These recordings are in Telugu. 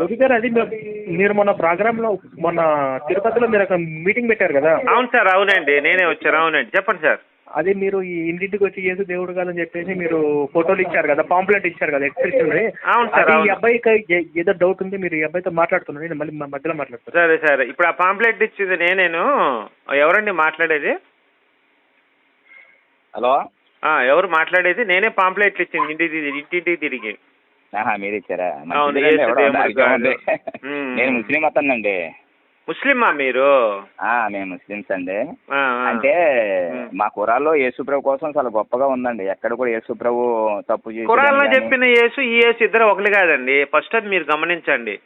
రవి గారు అది మీరు- మీరు మొన్న ప్రోగ్రామ్లో మొన్న తిరుపతిలో మీరు ఒక మీటింగ్ పెట్టారు కదా. అవును సార్ అవునండి. నేనే వచ్చాను. అవునండి. చెప్పండి సార్. అదే మీరు ఈ ఇంటింటికి వచ్చి యేసు దేవుడు కాదని చెప్పేసి మీరు ఫోటోలు ఇచ్చారు కదా పాంప్లెట్ ఇచ్చారు కదా ఎక్స్ప్రెషన్ అవును సార్, ఈ. అబ్బాయికి ఏదో డౌట్ ఉంది మీరు ఈ అబ్బాయితో మాట్లాడుతున్నాను. నేను మళ్ళీ మధ్యలో మాట్లాడతాను. సరే సరే. ఇప్పుడు ఆ పాంప్లెట్ ఇచ్చింది నేనేను. ఎవరండి మాట్లాడేది? హలో? ఆ, ఎవరు మాట్లాడేది? నేనే పాంప్లెట్లు ఇచ్చింది. ఇంటికి ఇంటింటికి తిరిగి. మీరు ఇచ్చారా. నేను ముస్లిం అతనండి ముస్లిమా మీరు? ఆ, మేము ముస్లిమ్స్ అండి. అంటే. మా కురాల్లో యేసుప్రభు కోసం చాలా గొప్పగా ఉందండి. ఎక్కడ కూడా యేసుప్రభు తప్పు ఖురాన్లో చెప్పిన యేసు ఈ యేసు ఇద్దరు ఒకరు కాదండి. ఫస్ట్ అది మీరు గమనించండి.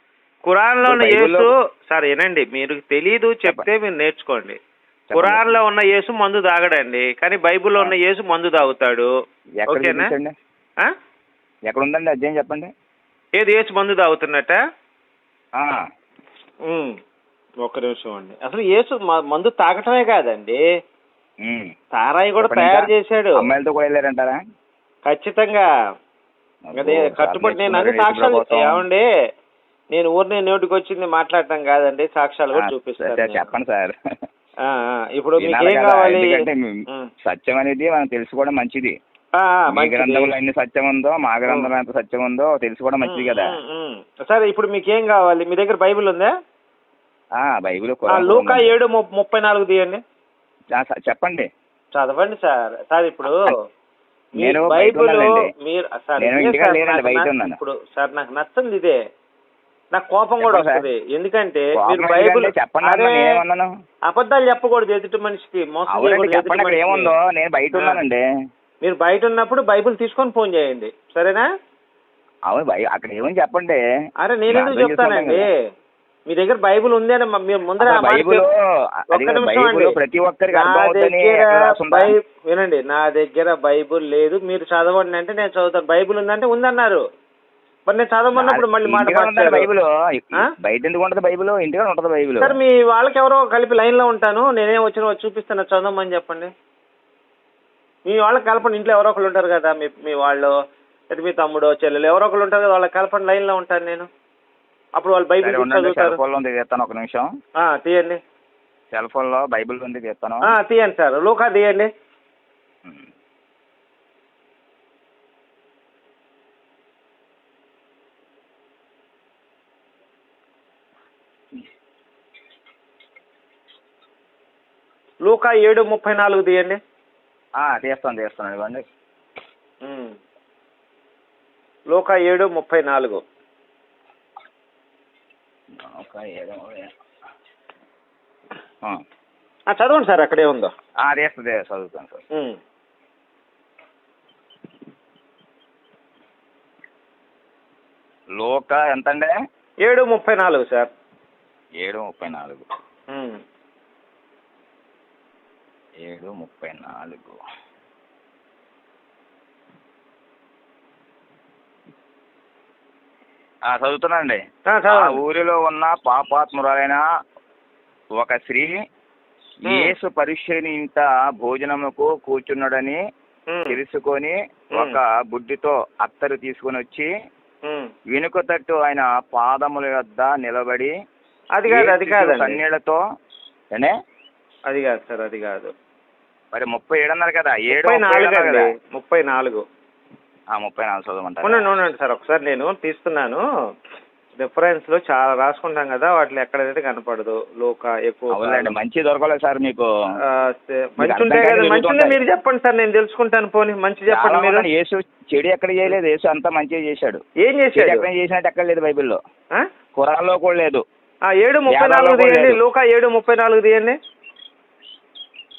ఖురాన్లో ఉన్న యేసు సార్ వినండి మీరు తెలీదు చెప్తే మీరు నేర్చుకోండి. ఖురాన్లో ఉన్న యేసు మందు తాగడండి కానీ బైబిల్లో ఉన్న యేసు మందు తాగుతాడు. ఓకేనా? ఎక్కడ ఉందండి అధ్యయం చెప్పండి ఏది యేసు మందు తాగుతున్నట్ట. ఒక్క నిమిషం అండి అసలు యేసు మ- మందు తాగటమే కాదండి. తారాయి కూడా తయారు? చేశాడు అమ్మాయిలతో కూడా వెళ్ళారంటారా ఖచ్చితంగా అదే కట్టుబడి నేను అన్ని సాక్ష్యాలు. ఏమండి నేను ఊరిని నోటికి వచ్చింది మాట్లాడటం కాదండి సాక్ష్యాలు కూడా చూపిస్తాను. చెప్పండి సార్ ఇప్పుడు మీకు ఏం కావాలి. సత్యం అనేది మనం తెలుసుకోవడం మంచిది మీ. గ్రంథంలో ఎన్ని సత్యం ఉందో మా గ్రంథంలో ఎంత సత్యం ఉందో తెలుసుకోవడం మంచిది కదా. సరే ఇప్పుడు మీకు ఏం కావాలి మీ దగ్గర బైబిల్ ఉందా బైబిల్ లూకా. ఏడు ముప్పై నాలుగు తీయండి చెప్పండి చదవండి సార్ సార్ ఇప్పుడు నేను బైబిల్. మీరు సార్. ఇప్పుడు సార్ నాకు నచ్చింది ఇదే నాకు కోపం కూడా. వస్తుంది ఎందుకంటే మీరు బైబిల్ అబద్ధాలు చెప్పకూడదు ఎదుటి మనిషికి మోసం. ఏముందో నేను బయట. ఉన్నానండి మీరు బయట ఉన్నప్పుడు బైబిల్ తీసుకొని ఫోన్ చేయండి. సరేనా? అవును అక్కడ ఏమని చెప్పండి? అరే నేను ఎందుకు చెప్తానండి? మీ దగ్గర బైబిల్ ఉంది అని మీరు ముందర. ప్రతి ఒక్కరికి వినండి నా దగ్గర బైబిల్ లేదు. మీరు చదవండి అంటే నేను చదువుతాను. బైబిల్ ఉందంటే ఉందన్నారు. మరి నేను చదవమన్నప్పుడు మళ్ళీ మాట. బైబిల్? బయట ఎందుకు ఉంటది బైబిల్? ఉంటది బైబిల్. సార్ మీ వాళ్ళకి ఎవరో కలిపి లైన్లో ఉంటాను. నేనేం వచ్చిన చూపిస్తాను. చదవమని చెప్పండి. మీ వాళ్ళకి కలపండి ఇంట్లో ఎవరో ఒకరు ఉంటారు కదా మీ మీ వాళ్ళు లేదా మీ తమ్ముడు చెల్లెలు ఎవరో ఒకరు ఉంటారు కదా వాళ్ళకి కలపండి లైన్లో ఉంటాను నేను. అప్పుడు వాళ్ళు బైబిల్ సెల్ ఉంది తీస్తాను ఒక నిమిషం. తీయండి. సెల్ ఫోన్లో బైబిల్ ఉంది తీస్తాను. ఆ, తీయండి సార్. లూకా తీయండి. లూకా ఏడు ముప్పై నాలుగు తీయండి. తీస్తాను తీస్తాను ఇవ్వండి. లూకా ఏడు ముప్పై నాలుగు. చదవండి సార్ అక్కడే ఉందో. ఆ, తీస్తుంది చదువుతాను సార్. లోక ఎంతండి? ఏడు ముప్పై నాలుగు సార్. ఏడు ముప్పై నాలుగు. ఏడు ముప్పై నాలుగు చదువుతున్నానండి ఊరిలో ఉన్న పాపాత్మురాలైన ఒక స్త్రీ. యేసు పరిశీలింత భోజనముకు కూర్చున్నాడని. తెలుసుకొని. ఒక బుడ్డితో అత్తరు తీసుకొని వచ్చి. వెనుక తట్టు ఆయన పాదముల వద్ద నిలబడి అది కాదు అది కాదండి కన్నీళ్ళతో అది కాదు సార్ అది కాదు మరి ముప్పై ఏడు అన్నారు కదా ఏడు ముప్పై నాలుగు అండి. ముప్పై నాలుగు. ఆ, ముప్పై నాలుగు చదవమంటారా. ఉండండి ఉండండి సార్ ఒకసారి నేను తీస్తున్నాను. రిఫరెన్స్లో చాలా రాసుకుంటాం కదా వాటిలో ఎక్కడైతే కనపడదు లోక ఎక్కువ మంచి దొరకలేదు సార్ మీకు. మంచి ఉంటాయి కదా మంచి ఉంటే. మీరు చెప్పండి సార్ నేను తెలుసుకుంటాను పోనీ మంచి చెప్పండి మీరు. యేసు చెడు ఎక్కడ చేయలేదు యేసు అంతా మంచిగా చేశాడు. ఏం చేశాడు? ఎక్కడ చేసినట్టు ఎక్కడ లేదు బైబిల్లో. ఆ? ఖురాన్లో కూడా లేదు. ఆ, ఏడు ముప్పై నాలుగు తీయండి. లోక ఏడు ముప్పై నాలుగు తీయండి.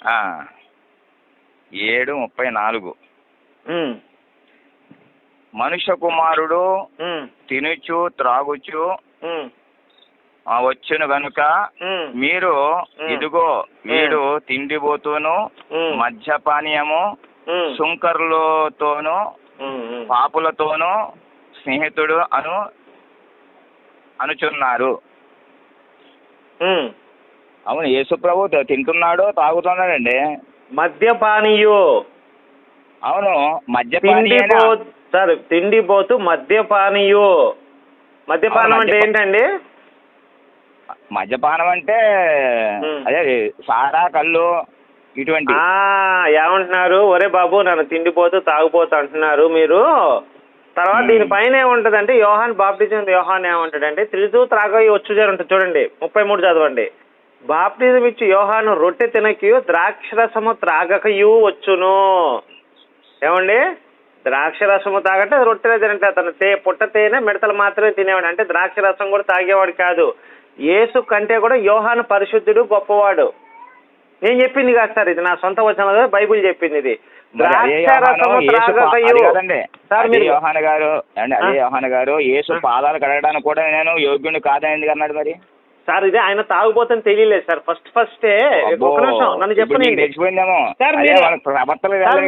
ఆ. ఏడు ముప్పై నాలుగు. మనుష్య కుమారుడు తినుచు త్రాగుచు వచ్చును గనుక మీరు. ఇదిగో వీడు తిండిపోతూను. మద్యపానీయము సుంకరులతోనూ ఉమ్. పాపులతోనూ స్నేహితుడు అను అనుచున్నారు. అవును యేసుప్రభు తింటున్నాడు తాగుతున్నాడండి. మద్యపానీయు. అవును మద్యపాని తిండిపో సార్ తిండిపోతూ మద్యపానీయు. మద్యపానం అంటే ఏంటండి? మద్యపానం అంటే. అదే సారా కళ్ళు ఇటువంటి ఆ, ఏమంటున్నారు? ఒరే బాబు నన్ను తిండిపోతూ తాగుపోతూ అంటున్నారు మీరు. తర్వాత మ్మ్. దీనిపైన ఏముంటదంటే యోహాన్ బాప్టిజం యోహాన్ ఏమంటాడంటే త్రిజు త్రాగయి వచ్చుజారు ఉంటుంది చూడండి ముప్పై మూడు చదవండి. బాప్టిజం ఇచ్చి యోహాను రొట్టె తినకయు ద్రాక్షరసము త్రాగకయు వచ్చును. ఏమండి? ద్రాక్షరసము తాగంటే రొట్టెలే తినంటే అతను తే పుట్ట తేనె మిడతలు మాత్రమే తినేవాడు. అంటే ద్రాక్షరసం కూడా తాగేవాడు కాదు. యేసు కంటే కూడా యోహాను పరిశుద్ధుడు గొప్పవాడు. నేను చెప్పింది కాదు సార్ ఇది నా సొంత వచనం కాదు, బైబిల్ చెప్పింది ఇది. యోహాను, గారు? యోహాన్ గారు యేసు. పాదాలు కడగడానికి కూడా నేను యోగ్యుని కాదని ఎందుకు అన్నాడు మరి. సార్ ఇదే ఆయన తాగుపోతని తెలియలేదు సార్. ఫస్ట్ ఫస్టే ఒక నిమిషం నన్ను చెప్పని తెలిసిపోయిందేమో సార్ మీరు- సార్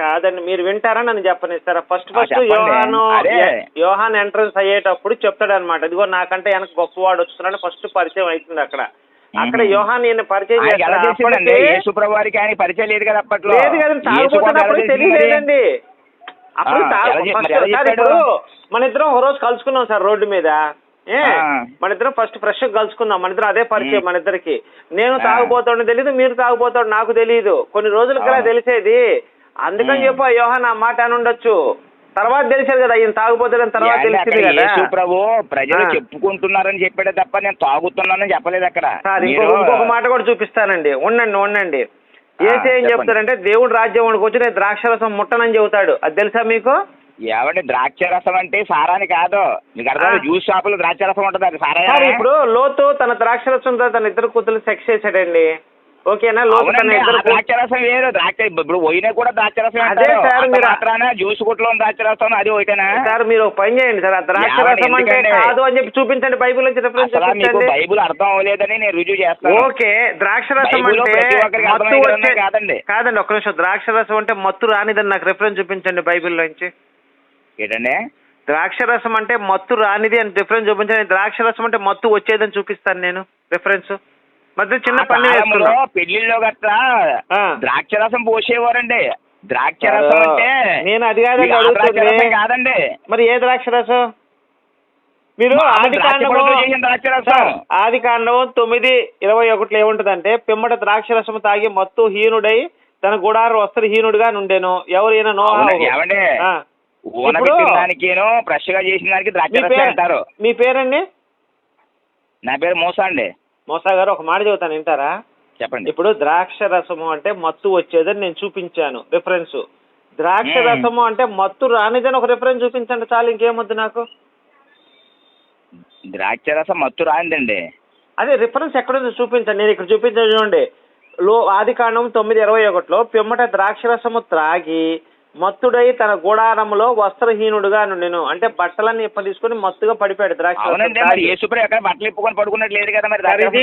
కాదండి మీరు వింటారా నన్ను చెప్పనిస్తారా ఫస్ట్ ఆ, ఫస్ట్ చెప్పండి. యోహాను. యోహాన్ ఎంట్రన్స్ అయ్యేటప్పుడు చెప్తాడు అనమాట ఇదిగో నాకంటే వెనక గొప్పవాడు వస్తున్నాడు. ఫస్ట్ పరిచయం అవుతుంది అక్కడ. అక్కడ. యోహాన్ ఈయన పరిచయం ప్రభు వారికి ఆయన పరిచయం లేదు కదా అప్పట్లో. లేదు కదండి తాగుపోతున్నప్పుడు? తెలియలేదండి. అప్పుడు సార్ మన ఇద్దరం ఒక రోజు కలుసుకున్నాం సార్ రోడ్డు మీద. ఏ. మన ఇద్దరం ఫస్ట్ ఫ్రెష్ కలుసుకుందాం మన ఇద్దరం అదే పరిచయం. మన ఇద్దరికి నేను. తాగుపోతాడు తెలియదు మీరు తాగుపోతాడు నాకు తెలియదు కొన్ని రోజుల కల్లా అవును. తెలిసేది అందుకని. చెప్పు యోహాన్ ఆ మాట అని ఉండొచ్చు తర్వాత తెలిసేది కదా ఈయన తాగుపోతాడని తర్వాత తెలిసింది కదా ప్రభు ప్రజలు. చెప్పుకుంటున్నారని చెప్పాడే తప్ప నేను తాగుతున్నానని చెప్పలేదు అక్కడ ఇంకొక మాట కూడా చూపిస్తానండి ఉండండి ఉండండి ఏసీ ఏం. చెప్తాడంటే దేవుడు రాజ్యం వాడికి వచ్చి నేను ద్రాక్షరసం ముట్టనని చెబుతాడు అది తెలుసా మీకు ఏమండి ద్రాక్ష రసం అంటే సారాని కాదు. మీకు అర్థం. జ్యూస్ షాపులో ద్రాక్ష రసం ఉంటుంది అది సారా సార్ ఇప్పుడు లోతు తన ద్రాక్షరసంతో తన ఇద్దరు కూతురు సెక్స్ చేశాడండి. ఓకేనా? లోతు తన ఇద్దరు ద్రాక్ష రసం వేరు ద్రాక్ష ఇప్పుడు పోయినా కూడా ద్రాక్ష రసం అదే సార్ మీరు- మాత్రాన జ్యూస్ కుట్లో ద్రాక్ష రసం అది ఒకటేనా? సార్ మీరు ఒక పని చేయండి సార్ ఆ ద్రాక్షరసం ఏమండి, అంటే? కాదు అని చెప్పి చూపించండి బైబిల్ నుంచి రిఫరెన్స్ మీకు చూపించండి. బైబుల్ అర్థం అవ్వలేదని నేను రుజువు చేస్తాను. ఓకే ద్రాక్షరసం బైబిల్లో అంటే మత్తు కాదండి. కాదండి ఒక్క నిమిషం. ద్రాక్షరసం అంటే మత్తు రానిదని నాకు రిఫరెన్స్ చూపించండి బైబిల్లో నుంచి. ఏంటండి? ద్రాక్షరసం అంటే మత్తు రానిది అని రిఫరెన్స్ చూపించండి ద్రాక్షరసం అంటే మత్తు వచ్చేదని చూపిస్తాను నేను రిఫరెన్స్ మధ్య చిన్న పని పెళ్ళిళ్ళలో గట్రా. ద్రాక్ష రసం పోసేవారండి. ద్రాక్ష రసం అంటే నేను అది కాదండి మీకు ఆ ద్రాక్ష. రసం కాదండి. మరి ఏ మీరు ఆది ద్రాక్ష కాండము ఆది కాండము తొమ్మిది ఇరవై ఒకటిలో ఏముంటదంటే పిమ్మట ద్రాక్షరసము తాగి మత్తు హీనుడై తన గుడారు వస్త్రహీనుడుగా నుండెను. ఎవరైనా నో ఫ్రెష్గా చేసిన దానికి ద్రాక్ష రసం అంటారు. మీ పేరండి? నా పేరు మూసా అండి. మోసా గారు ఒక మాట చెబుతాను వింటారా? చెప్పండి. ఇప్పుడు ద్రాక్ష రసము అంటే మత్తు వచ్చేదని నేను చూపించాను రిఫరెన్స్ ద్రాక్ష. రసము అంటే మత్తు రానిదని ఒక రిఫరెన్స్ చూపించండి చాలు ఇంకేమొద్దు నాకు? ద్రాక్ష రసం మత్తు రాందండి అదే రిఫరెన్స్ ఎక్కడుందో చూపించండి నేను ఇక్కడ చూపించాను చూడండి. లో ఆది కాండం తొమ్మిది ఇరవై ఒకటిలో పిమ్మట ద్రాక్షరసము త్రాగి మత్తుడై తన గుడారములో వస్త్రహీనుడుగా నేను అంటే బట్టలన్నీ తీసుకొని మత్తుగా పడిపోయాడు ద్రాక్షరసం అవునండి మరి తాగి. యేసుప్రభు ఎక్కడ బట్టలు ఇప్పుకొని పడుకున్నట్టు లేదు కదా మరి సార్, ద్రాక్ష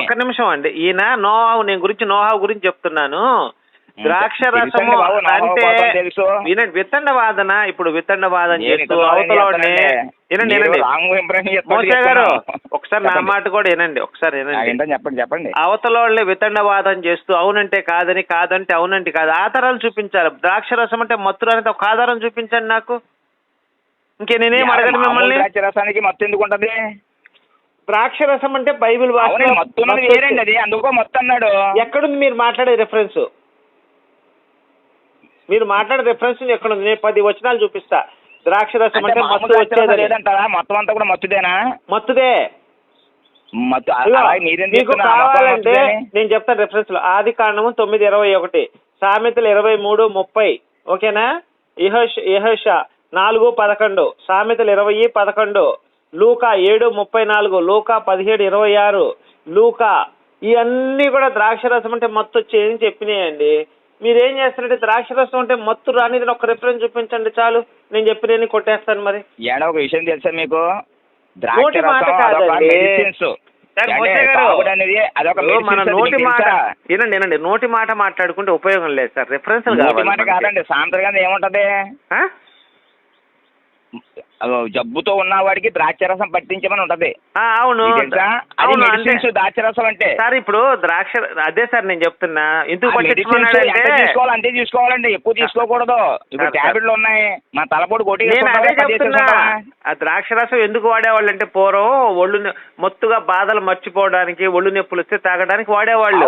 ఒక్క నిమిషం అండి ఈయన నోహావు నేను గురించి నోహావు గురించి చెప్తున్నాను ద్రాక్ష రసము అంటే. వినండి విత్తండ వాదన ఇప్పుడు విత్తండ వాదన చేస్తూ అవతల మోసే గారు. ఒకసారి నా. మాట కూడా వినండి ఒకసారి వినండి. చెప్పండి చెప్పండి. అవతల వాళ్ళే వితండవాదం చేస్తూ అవునంటే కాదని కాదంటే అవునంటే కాదు ఆధారాలు చూపించాలి. ద్రాక్ష రసం అంటే మత్తురు అనేది ఒక ఆధారం చూపించండి నాకు. ఇంకే నేనేం అడగను మామూలు మిమ్మల్ని? ద్రాక్ష రసానికి మత్తు ఎందుకు ఉంటది? ద్రాక్ష రసం అంటే బైబిల్ వేరండి అది అందుకో మత్తు అన్నాడు. ఎక్కడుంది మీరు మాట్లాడే రిఫరెన్స్ మీరు మాట్లాడే రిఫరెన్స్ ఎక్కడుంది? నేను పది వచనాలు చూపిస్తా. ద్రాక్ష రసం అంటే మత్తు వచ్చేది లేదంటారా? మొత్తం అంతా కూడా మత్తుదేనా? మత్తుదే మత్తు ఇదిగో, అలాగే మీరేం మీకు కావాలంటే? నేను చెప్తాను రెఫరెన్స్లో. ఆది కాండము తొమ్మిది ఇరవై ఒకటి. సామెతలు ఇరవై మూడు ముప్పై. ఓకేనా? ఇహోష్ ఇహోష నాలుగు పదకొండు. సామెతలు ఇరవై పదకొండు. లూకా ఏడు ముప్పై నాలుగు. లూకా పదిహేడు ఇరవై ఆరు. లూకా ఇవన్నీ కూడా ద్రాక్షరసం అంటే మత్తు వచ్చేది చెప్పినాయండి. మీరేం చేస్తారంటే ద్రాక్షరసం అంటే మత్తు రానిది ఒక రిఫరెన్స్ చూపించండి చాలు. నేను చెప్పిన కొట్టేస్తాను మరి. ఏడ ఒక విషయం తెలుసా మీకు? నోటి మాట కాదండి. మన నోటి మాట? వినండి వినండి. నోటి మాట మాట్లాడుకుంటే ఉపయోగం లేదు సార్. రిఫరెన్స్ కాదండి. సాంప్రదాయం ఏముంటది? జబ్బుతో ఉన్నవాడికి ద్రాక్షరసం పట్టించమని ఉంటది. అవును. అవును అంటే మెడిసిన్స్ ద్రాక్షరసం అంటే. సార్ ఇప్పుడు ద్రాక్ష అదే సార్ నేను చెప్తున్నా. ఎందుకు తీసుకోవాలి అంతే తీసుకోవాలండి. ఎక్కువ తీసుకోకూడదు. ఇప్పుడు. ట్యాబ్లెట్లు ఉన్నాయి. మా తలపోటు కొట్టి ఆ ద్రాక్షరసం ఎందుకు వాడేవాళ్ళు అంటే పూర్వం ఒళ్ళు మొత్తుగా బాధలు మర్చిపోవడానికి ఒళ్ళు నొప్పులు వస్తే తాగడానికి వాడేవాళ్ళు.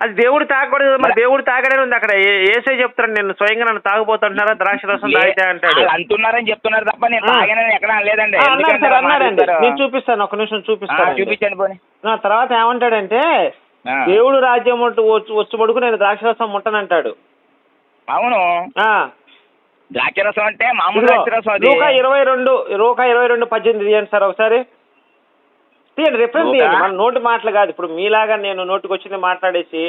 అది దేవుడు తాగకూడదు మరి దేవుడు తాగడమే ఉంది అక్కడ. ఏసే చెప్తాడు నేను స్వయంగా నన్ను తాగబోతుంటున్నారా ద్రాక్షరసం తాగితే అంటాడు. అంటున్నారని చెప్తున్నారు తప్ప నేను ఆ. తాగానని ఎక్కడ లేదండి సార్? నేను చూపిస్తాను ఒక నిమిషం చూపిస్తాను చూపించండి పోనీ. నా తర్వాత ఏమంటాడంటే. దేవుడు రాజ్యం వచ్చి పడుకు నేను ద్రాక్షరసం ముట్టనంటాడు. అవును. ఆ. ద్రాక్షరసం అంటే మామూలు ఇదిగో, ద్రాక్షరసం అది. లూకా ఇరవై రెండు లూకా ఇరవై రెండు పద్దెనిమిది సార్ ఒకసారి. తీయండి రిఫరెన్స్? తీయండి మన నోటి మాటలు కాదు ఇప్పుడు మీలాగా నేను నోటికి వచ్చింది మాట్లాడేసి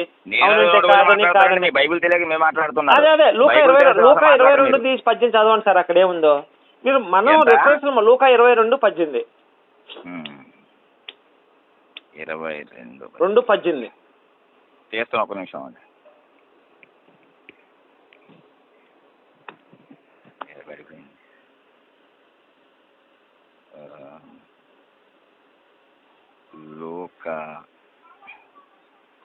కాదని? కాదని బైబిల్ తెలియక మేము మాట్లాడుతున్నాం అదే అదే లూకా ఇరవై లూకా ఇరవై రెండు తీసి పద్దెనిమిది చదవండి సార్ అక్కడ ఏముందో మీరు మనం? రిఫరెన్స్ లూకా ఇరవై రెండు పద్దెనిమిది. ఇరవై రెండు రెండు పద్దెనిమిది చేస్తాను ఒక నిమిషం అండి ఇరవై రెండు. ఆ,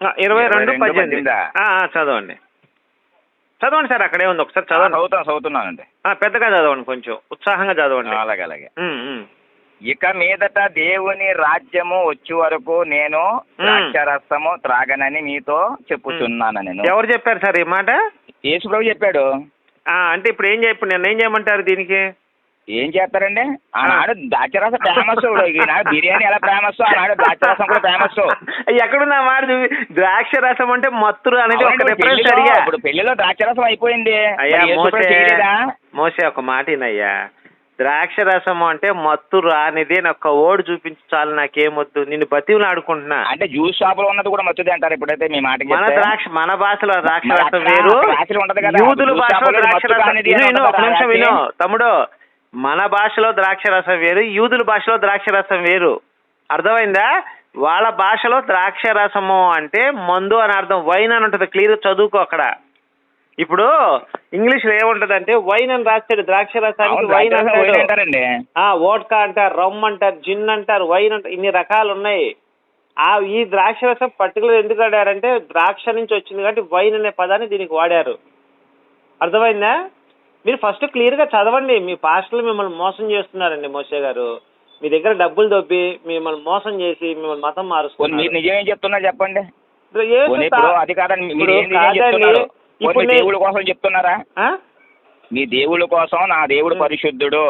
ఆ, ఇరవై రెండు పద్దెనిమిది. చదవండి. చదవండి సార్ అక్కడే ఉంది ఒకసారి చదవండి. చదువుతున్నానండి. పెద్దగా చదవండి కొంచెం ఉత్సాహంగా చదవండి. అలాగే అలాగే. ఇక మీదట దేవుని రాజ్యము వచ్చే వరకు నేను ద్రాక్షరసము త్రాగనని మీతో చెప్పుచున్నాను నేను. ఎవరు చెప్పారు సార్ ఈ మాట? యేసు ప్రభు చెప్పాడు. ఆ, అంటే ఇప్పుడు ఏం చెప్పు నేను ఏం చేయమంటారు దీనికి? ఏం చేస్తారండి? ఆనాడు ద్రాక్షరసం ఫేమస్ ఈనాడు బిర్యానీ ఎలా ఫేమస్ ఆనాడు ద్రాక్షరసం కూడా ఫేమస్ ఎక్కడున్నా మాట చూపి ద్రాక్ష రసం అంటే మత్తురు అనేది ఒక రిఫరెన్స్ అడిగా. ఇప్పుడు పెళ్ళిలో ద్రాక్షరసం అయిపోయింది. అయ్యా మోసే ఒక మాట వినయ్యా. ద్రాక్ష రసం అంటే మత్తు రానిది ఒక్క ఓడి చూపించి చాలు నాకేమొద్దు. నిన్ను బతివులు ఆడుకుంటున్నా. అంటే జ్యూస్ షాప్లో ఉన్నది కూడా మచ్చుది అంటారు ఇప్పుడైతే మీ మాట మన ద్రాక్ష మన భాషలో ద్రాక్ష రసం వేరు యూదుల భాషలో ద్రాక్ష రసం విను, ఒక నిమిషం. విను. తమ్ముడు మన భాషలో ద్రాక్ష రసం వేరు యూదుల భాషలో ద్రాక్ష రసం వేరు. అర్థమైందా? వాళ్ళ భాషలో ద్రాక్ష రసము అంటే మందు అని అర్థం. వైన్ అని ఉంటుంది. క్లియర్ చదువుకో అక్కడ. ఇప్పుడు ఇంగ్లీష్లో ఏముంటదంటే వైన్ అని రాస్తాడు ద్రాక్ష రసానికి వైన్ అంటారండి. ఆ వోడ్కా అంటారు రమ్ అంటారు జిన్ అంటారు వైన్ అంటారు ఇన్ని రకాలు ఉన్నాయి. ఆ ఈ ద్రాక్ష రసం పర్టికులర్ ఎందుకు వాడారంటే ద్రాక్ష నుంచి వచ్చింది కాబట్టి వైన్ అనే పదాన్ని దీనికి వాడారు. అర్థమైందా? మీరు ఫస్ట్ క్లియర్గా చదవండి. మీ పాస్టర్లు మిమ్మల్ని మోసం చేస్తున్నారండి మోసే గారు. మీ దగ్గర డబ్బులు దొబ్బి మిమ్మల్ని మోసం చేసి మిమ్మల్ని మతం మీరు మారుస్తున్నారు నిజం ఏం చెప్తున్నా చెప్పండి? అది కాదండి. మీరు ఇప్పుడు దేవుళ్ళ కోసం చెప్తున్నారా? మీ దేవుళ్ళ కోసం నా దేవుడు పరిశుద్ధుడు.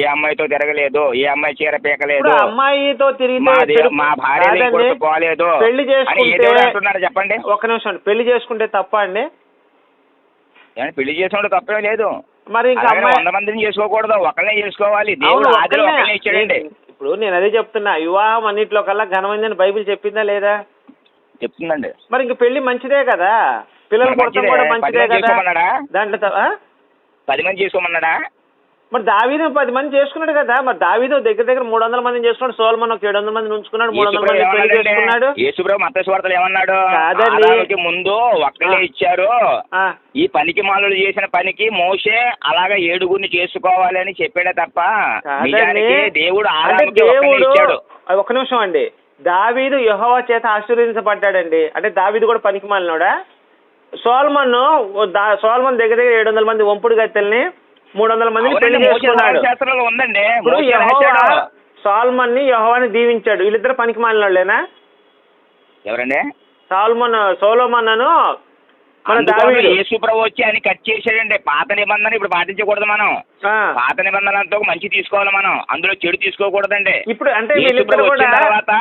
ఏ అమ్మాయితో తిరగలేదు ఏ అమ్మాయి చీర పీకలేదు. అమ్మాయితో తిరిగితే మా భార్య పోలేదు. పెళ్ళి చేసుకుంటే దేవుడు చెప్పండి. ఒక నిమిషం. పెళ్ళి చేసుకుంటే తప్ప అండి? పెళ్ళి చేసినప్పుడు తప్పే లేదు. మరి ఇంకా అమ్మాయి వంద మందిని చేసుకోకూడదు ఒకళ్ళనే చేసుకోవాలి అవును, దేవుడు ఆదిలో. ఒకళ్ళనే ఇచ్చాడండి ఇప్పుడు నేను అదే చెప్తున్నా వివాహం అన్నింటిలో కల్లా ఘనమైందని బైబిల్ చెప్పిందా లేదా చెప్తుందండి మరి ఇంక పెళ్ళి మంచిదే కదా పిల్లలు మరి పుడతాం మంచిదే. కూడా పది మంచిదే మంది కదా చేసుకోమన్నాడా? దాంట్లో త- ఆ? పది మంది చేసుకోమన్నాడా మరి దావీదు పది మంది చేసుకున్నాడు కదా మరి దావీదు దగ్గర దగ్గర మూడు వందల మంది చేసుకున్నాడు సోల్మన్ ఒక ఏడు వందల మంది ఉంచుకున్నాడు మూడు వందల మంది పెళ్ళి చేసుకున్నాడు. యేసుప్రభు మత స్వార్థలు ఏమన్నాడు? కాదండి. ముందు ఒక్కలే. ఇచ్చారు. ఆ, ఈ పనికి మాలలు చేసిన పనికి మోసే అలాగా ఏడుగురిని చేసుకోవాలి అని చెప్పాడే తప్ప దేవుడు దేవుడు ఒక నిమిషం అండి. దావీదు యహోవా చేత ఆశీర్వదించబడ్డాడండి. అంటే దావీదు కూడా పనికి మాలినోడా? సోల్మన్ సోల్మన్ దగ్గర దగ్గర ఏడు వందల మంది వంపుడు గత్తెల్ని మూడు వందల మందిని పెళ్ళి చేసుకున్నాడు. శాస్త్రంలో ఉందండి. ఇప్పుడు యెహోవా. సాల్మన్ని యహోవాని దీవించాడు. వీళ్ళిద్దరు పనికి మాలినోళ్ళేనా ఎవరండి? సాల్మన్ సోలోమన్ అను మన అందుకోసం దావీదు. యేసు ప్రభు వచ్చి ఆయన కట్ చేశాడండి. పాత నిబంధన ఇప్పుడు పాటించకూడదు మనం. ఆ. పాత నిబంధనలతో మంచి తీసుకోవాలి మనం. అందులో చెడు తీసుకోకూడదండి. ఇప్పుడు అంటే యేసు వీళ్ళిద్దరు ప్రభు కూడా వచ్చిన తర్వాత.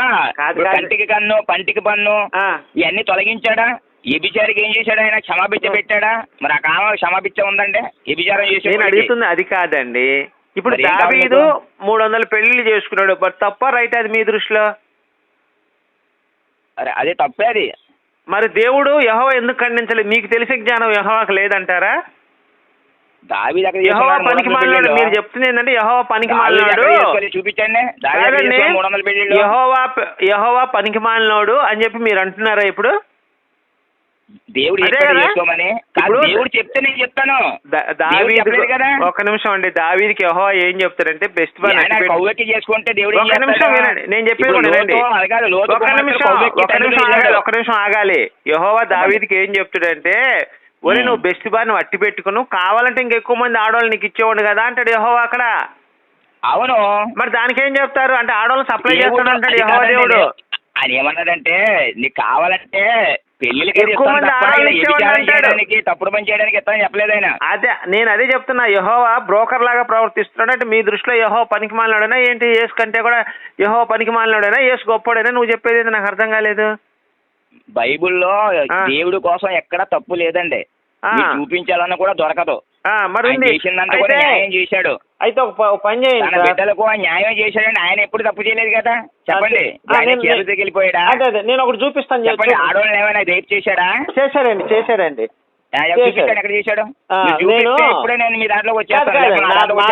కంటికి కన్ను పంటికి పన్ను ఆ, ఇవన్నీ తొలగించాడా? ఈ బిచారికి ఏం చేశాడు ఆయన? క్షమాభిచ్చ పెట్టాడా? మరి ఆ కామ క్షమాభిచ్చ ఉందండి ఈ బిచారం నేను చేసి అడుగుతుంది అది కాదండి. ఇప్పుడు మరి ఏం కావాలి దావీదు? మూడు వందల పెళ్ళిళ్ళు చేసుకున్నాడు. బట్ తప్ప రైట్ అది మీ దృష్టిలో? అరే అదే తప్పే అది. మరి దేవుడు యహోవ ఎందుకు ఖండించలేదు? మీకు తెలిసే జ్ఞానం యహోవాకు లేదంటారా? దావీ దగ్గర యహోవా చేసుకున్నాడు పనికి మూడు వందల మాలినాడు. పెళ్ళిళ్ళు. మీరు చెప్తుంది ఏంటంటే యహోవా పనికి దావీదు మాలినాడు. ఎక్కడ చేసుకోలేదు? చూపించండి. దావీ ఎక్కడ కాదండి. చేసుకున్నాడు మూడు వందల పెళ్ళిళ్ళు. యహోవా ప- యహోవా పనికి మాలినోడు అని చెప్పి మీరు అంటున్నారా ఇప్పుడు? దేవుడు? చేసుకోమని దేవుడు చెప్తే నేను చెప్తాను. కదా. ఒక నిమిషం అండి. దావీదికి యెహోవా ఏం చెప్తాడంటే బెస్ట్ కవ్వెక్కి చేసుకుంటే దేవుడు ఒక నిమిషం? వినండి. నేను చెప్పేది వినండి. ఒక నిమిషం ఒక నిమిషం. ఆగాలి ఒక నిమిషం ఆగాలి. యహోవా దావీదికి ఏం చెప్తాడంటే ఒరే. నువ్వు బెస్ట్ నువ్వు అట్టి పెట్టుకును కావాలంటే ఇంకెక్కువ మంది ఆడవాళ్ళు నీకు ఇచ్చేవాడు కదా అంటాడు యహోవా అక్కడ. అవును. మరి దానికి ఏం చెప్తారు? అంటే ఆడవాళ్ళు సప్లై చేస్తాడు అంటాడు యహోవా కాదండి, దేవుడు. ఆయన ఏమన్నాడంటే నీకు కావాలంటే తప్పుడు పని చేయడానికి ఇస్తాను చెప్పలేదు ఆయన. అదే నేను అదే చెప్తున్నా. యహోవా బ్రోకర్ లాగా ప్రవర్తిస్తున్నాడు అంటే మీ దృష్టిలో యహో పనికి మాలినాడైనా ఏంటి? యేసు కంటే కూడా యహో పనికి మాలినాడైనా యేసు గొప్పోడైనా? నువ్వు చెప్పేది నాకు అర్థం కాలేదు. బైబిల్లో. దేవుడి కోసం ఎక్కడ తప్పు లేదండి. చూపించాలన్నా కూడా దొరకదు. మరి. చేసిందంతా కూడా న్యాయం చేశాడు. అయితే ఒక పని చేయండి. బిడ్డలకు న్యాయం చేశాడండి ఆయన ఎప్పుడు తప్పు చేయలేదు కదా? చెప్పండి. వెళ్ళిపోయాడా? నేను ఒకటి చూపిస్తాను చెప్పండి. ఆడవాళ్ళని ఏమైనా రేపు చేశాడా? చేశాడండి చేశాడండి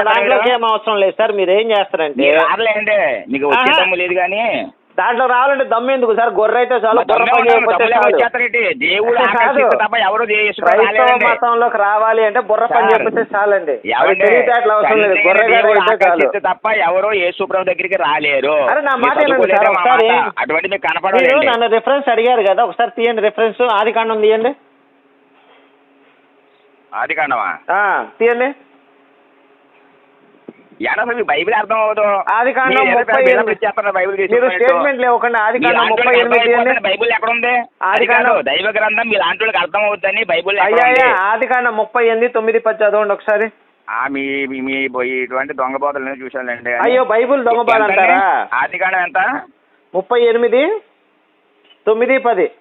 దాంట్లోకి. ఏం అవసరం లేదు సార్. మీరు ఏం చేస్తారంటే మీకు వచ్చే లేదు కానీ దాంట్లో రావాలంటే దమ్ము ఎందుకు? సార్ గొర్రె అయితే చాలు. క్రైస్తవ. మతంలోకి రావాలి అంటే బుర్ర పని సార్, చెప్పితే చాలండి? తెలివితేటలు అవసరం లేదు. గొర్రె తప్ప ఎవరు యేసుప్రభు దగ్గరికి రాలేరు. అరే, నా మాట ఒకసారి. నన్ను రిఫరెన్స్ అడిగారు కదా ఒకసారి తీయండి రిఫరెన్స్ ఆది కాండం తీయండి. అది కాండమా? తీయండి. ఎక్కడ అసలు బైబిల్ అర్థం అవ్వదు ఆది కాండం ముప్పై బైబిల్ మీరు. స్టేట్మెంట్ లేవకండి ఆది కాండం ముప్పై ఎనిమిది బైబిల్ ఎక్కడ ఉంది? ఆది కాండం. దైవ గ్రంథం మీ లాంటి అర్థం అవుతుందని బైబిల్ అయ్యా ఆది కాండం ముప్పై ఎనిమిది తొమ్మిది పది చదవండి ఒకసారి. మీ మీ- ఇటువంటి దొంగ బోధలు చూశానండి అయ్యో బైబుల్ దొంగబాలు ఎంతండి? అంటారా ఆది కాండం ఎంత? ముప్పై ఎనిమిది తొమ్మిది పది.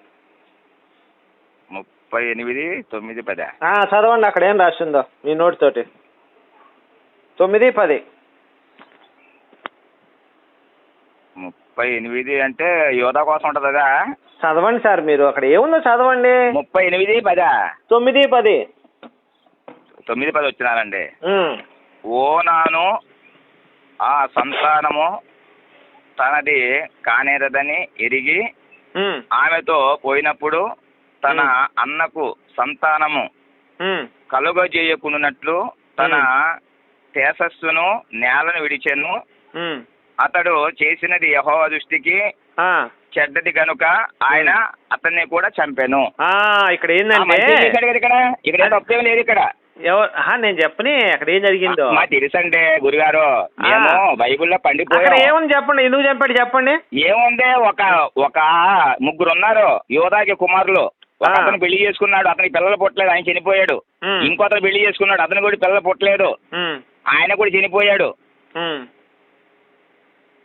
ముప్పై ఎనిమిది తొమ్మిది పది. ఆ, చదవండి అక్కడ ఏం రాసిందో మీ నోట్ తోటి తొమ్మిది పది. ముప్పై ఎనిమిది అంటే యోధా కోసం ఉంటుంది కదా చదవండి సార్ మీరు అక్కడ ఏముందో చదవండి. ముప్పై ఎనిమిది పదా? తొమ్మిది పది. తొమ్మిది పది వచ్చినానండి ఉమ్, ఓ నాను ఆ సంతానము తనది కానేరదని ఎరిగి ఆమెతో పోయినప్పుడు తన అన్నకు సంతానము కలుగజేయకున్నట్లు తన తేజస్సును నేలను విడిచెను. అతడు చేసినది యహోవ దృష్టికి చెడ్డది కనుక ఆయన అతన్ని కూడా చంపాను. ఇక్కడ ఏంటంటే ఇక్కడ? ఇక్కడ తప్పేం లేదు ఇక్కడ. ఎవరు? నేను చెప్పని అక్కడ ఏం జరిగిందో? మా తెలుసండి గురుగారు మేము బైబిల్లో పండిపోయాం. ఏముంది చెప్పండి? ఎందుకు చెప్పాడు చెప్పండి? ఏముంది? ఒక ఒక ముగ్గురు ఉన్నారు యోధాకి కుమారులు. అతను పెళ్ళి చేసుకున్నాడు అతనికి పిల్లలు పుట్టలేదు ఆయన చనిపోయాడు. ఇంకో అతను పెళ్ళి చేసుకున్నాడు అతను కూడా పిల్లలు పుట్టలేదు. ఆయన కూడా చనిపోయాడు.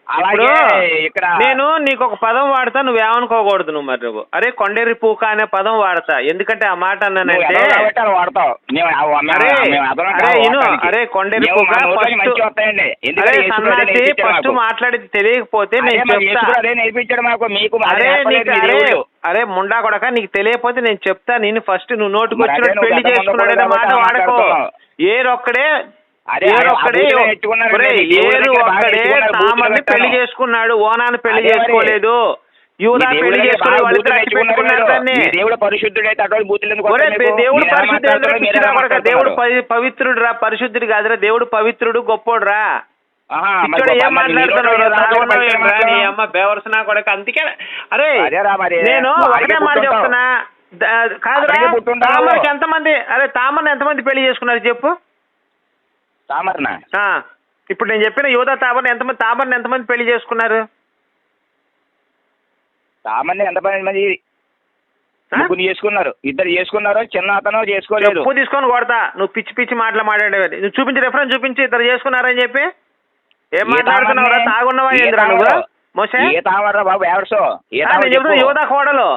అలాగే ఇక్కడ నేను నీకు ఒక పదం వాడతా నువ్వేమనుకోకూడదు నువ్వు మరి నువ్వు. అరే కొండేరి పూక అనే పదం వాడతా. ఎందుకంటే ఆ మాట అన్నానంటే అరే, కొండేరు ఎందుకంటే అరే సన్నాసి ఫస్ట్. మాట్లాడేది తెలియకపోతే నేను చెప్తా. అరే నీకు అరే ముండా కొడక నీకు తెలియకపోతే నేను చెప్తా. నేను ఫస్ట్ నువ్వు నోటుకు వచ్చినట్టు పెళ్ళి చేసుకున్నాడనే మాట వాడకో. ఏరొక్కడే తామని పెళ్ళి. చేసుకున్నాడు ఓనాన్ని పెళ్ళి. చేసుకోలేదు యూదా పెళ్ళి చేసుకుని దేవుడు పరిశుద్ధుడైతే అటువంటి? దేవుడు పరిశుద్ధుడు దేవుడు పవిత్రుడు రా పరిశుద్ధుడు కాదురా దేవుడు పవిత్రుడు గొప్పోడు రా ఇక్కడ ఏం మాట్లాడుతున్నావు కూడా? నీ. అమ్మ బేవర్సనా కొడక అందుకే అరే. నేను ఒకటే మాట. చెప్తున్నా కాదురా. తామరకి ఎంతమంది అరే తామరని ఎంతమంది పెళ్ళి చేసుకున్నారు చెప్పు తామరన? ఇప్పుడు నేను చెప్పిన యువత తామరని ఎంతమంది తామరని ఎంతమంది పెళ్ళి చేసుకున్నారు? తామరని ఎంత మంది? ముగ్గురు చేసుకున్నారు. ఇద్దరు చేసుకున్నారు చిన్న అతను చేసుకోలేదు. చెప్పు తీసుకొని కొడతా. నువ్వు పిచ్చి పిచ్చి మాటలు మాట్లాడేవి నువ్వు చూపించి రెఫరెన్స్ చూపించి ఇద్దరు చేసుకున్నారని చెప్పి? ఏం మాట్లాడుతున్నావురా? తాగున్నవా ఏంద్రా నువ్వు? మోసే? ఏ తామర బాబు ఎవరిసో. యువత కోడలు.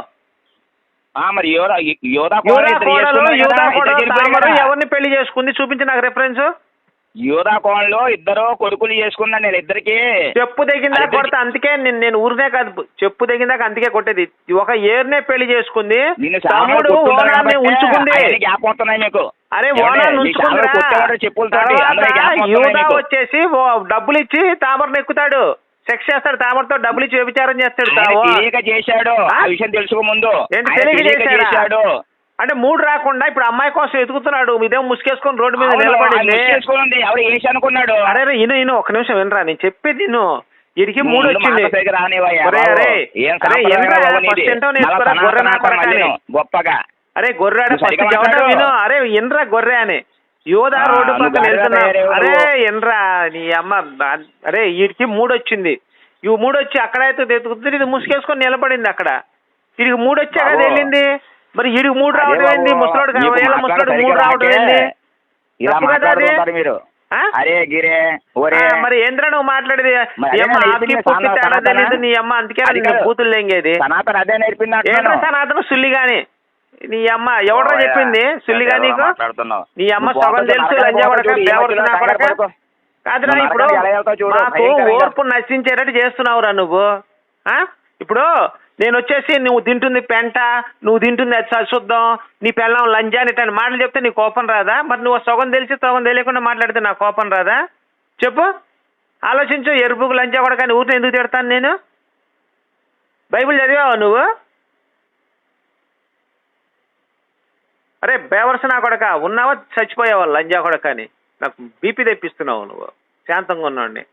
ఆ, మరి యోధా యోధా యూదా కోడలు. ఎవరిని పెళ్ళి చేసుకుంది? చూపించి నాకు రెఫరెన్స్ యోధా కోణలో ఇద్దరు కొడుకులు చేసుకున్నాను నేను ఇద్దరికి చెప్పు తెగిందా కొడతా అందుకే నేను నేను ఊరినే కాదు చెప్పు తెగిందాక అందుకే కొట్టేది ఒక ఏర్నే పెళ్ళి చేసుకుంది తమ్ముడు ఓనాన్ని ఉంచుకుంది మీకు అరే? ఓనాన్ని యూదా మీకు. వచ్చేసి ఓ డబ్బులు ఇచ్చి తామరను ఎక్కుతాడు సెక్స్ చేస్తాడు తామరతో డబ్బులు ఇచ్చి వ్యభిచారం చేస్తాడు తెలియక చేశాడు ఆ? విషయం తెలుసుకో ముందు తెలియక చేశాడా? అంటే మూడు రాకుండా ఇప్పుడు అమ్మాయి కోసం ఎతుకుతున్నాడు మీదేమో ముసుకేసుకొని రోడ్డు మీద వేసి అనుకున్నాడు? అరే ఇను ఇను ఒక్క నిమిషం వినరా నేను చెప్పేది ఇను. వీడికి మూడు వచ్చింది. గొప్పగా. అరే గొర్రె ఫస్ట్. విను. అరే ఎన్రా గొర్రె అని. యోధా రోడ్డు పక్కన వెళ్తున్నా అరే. ఎన్రా నీ అమ్మ అరే వీడికి మూడు వచ్చింది. ఈ మూడు వచ్చి అక్కడైతే తెతుకుతుంది ఇది ముసుగేసుకొని నిలబడింది అక్కడ. వీడికి మూడు వచ్చా కదా బాబు. వెళ్ళింది. మరి వీడికి మూడు రావడం ఏంది బాబు, ముసలోడు ముసలోడు మూడు రావడం. ఏంది ఇలా? మాట్లాడుతుంటారు మీరు? అరే గిరే ఒరే మరి ఏంద్రా నువ్వు మాట్లాడేది తేడా తెలియదు. నీ అమ్మ అందుకే. బూతులు లెంగేది సనాతన అదే నేర్పింది ఏంట్రా. సనాతన సుల్లిగాని నీ అమ్మ ఎవడో చెప్పింది సుల్లిగా నీకు. నీ అమ్మ సగం తెలుసు నరకానికి లంజా పోతావు కొడక చూడు, దేవత ఏమవుతుందో నా కొడక కంగారు పడుకో. కాదురా ఇప్పుడు మాకు. ఓర్పు నశించేటట్టు చేస్తున్నావురా నువ్వు ఆ? ఇప్పుడు నేను వచ్చేసి నువ్వు తింటుంది పెంట నువ్వు తింటుంది అది సరిశుద్ధం నీ పిల్లం లంజా అని ఇట్లాంటి మాటలు చెప్తే నీ కోపం రాదా? మరి నువ్వు సగం తెలిసి సగం తెలియకుండా మాట్లాడితే నా కోపం రాదా? చెప్పు. ఆలోచించు ఎరుపుకు లంచా కూడా కానీ ఊరిని ఎందుకు తిడతాను నేను? బైబిల్ చదివావు నువ్వు? అరే బేవర్స్ నా కొడక? ఉన్నావా? చచ్చిపోయావా లంజా కొడక అని? నాకు బీపీ తెప్పిస్తున్నావు నువ్వు. శాంతంగా ఉన్నాండి